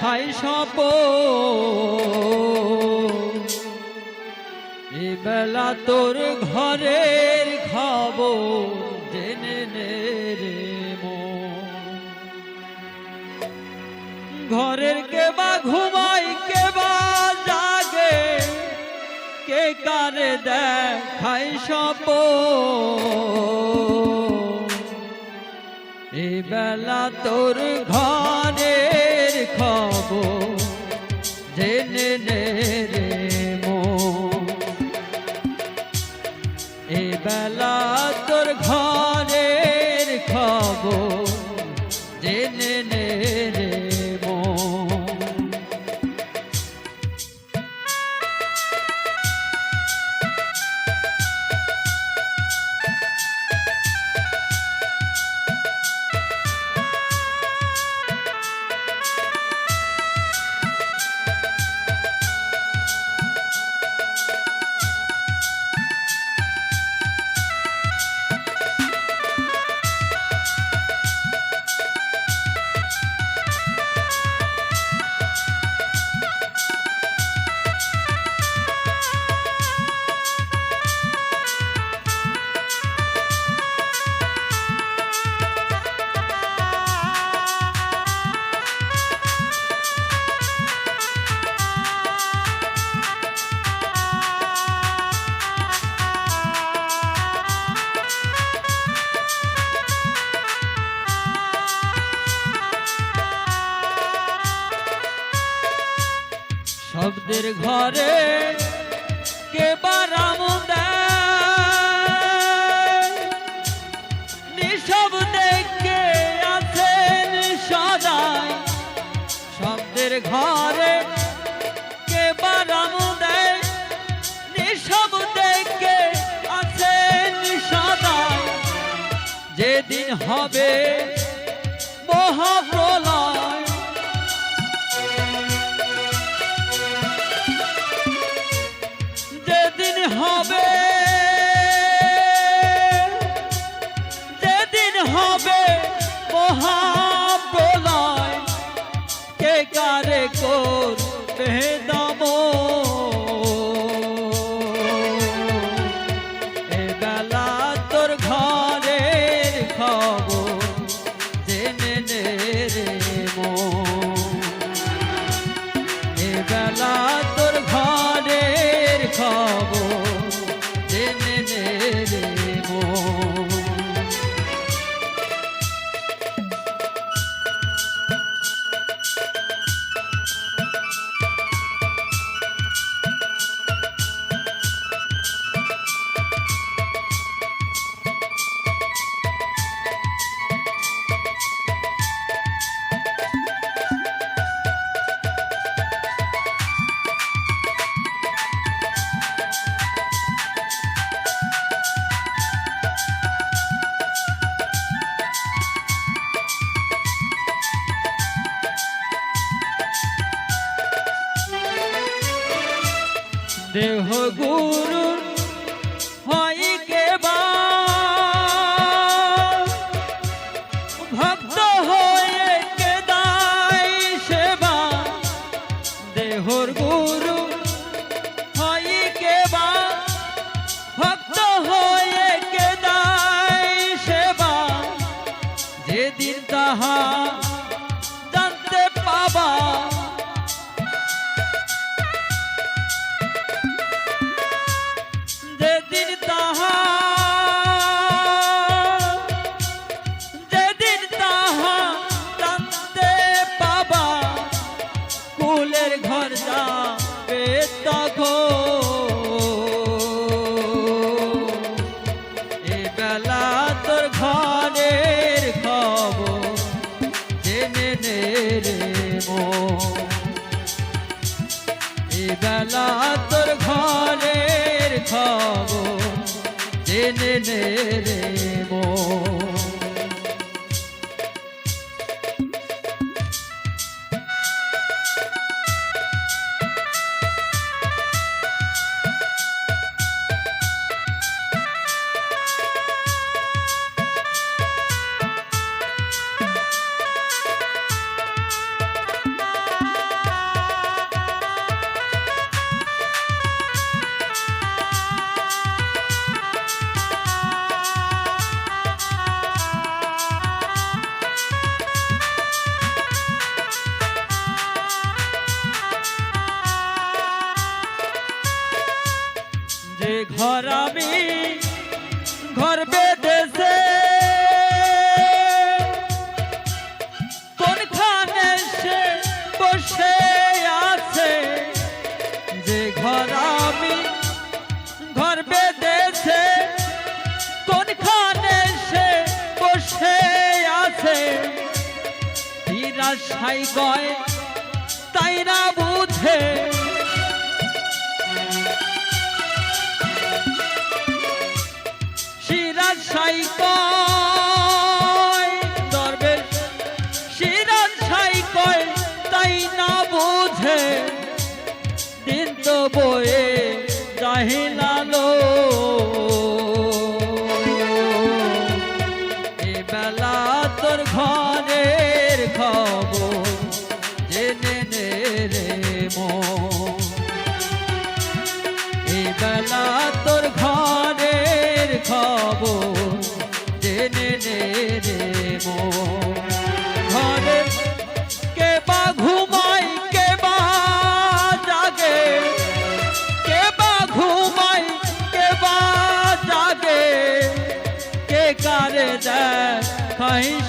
দেখাই সপ এ বেলা তোর ঘরের খবর জেনে নে। ঘরের কে বা ঘুমাই, কে বা জাগে, কে কারে দেখাই সপ এই বেলা তোর ঘরের শব্দের ঘরে কে বারাম নিঃশব্দে কে আছেন সদাই শব্দের ঘরে কে নিঃশব্দে কে আছেন যেদিন হবে মহাপ্রলয় বেলা তোর ঘরের খবর দেহ গুরু বেলা তোর ঘরের খবর জেনে রে ঘর বেঁধেছে। কোনখানে সে বসে আছে? যে ঘর আমি ঘর বেঁধেছে, কোনখানে সে বসে আছে? হীরা সাই গয় তাই না বুঝে? না বোঝে দিন তো বয়ে কারে দেয় খাইস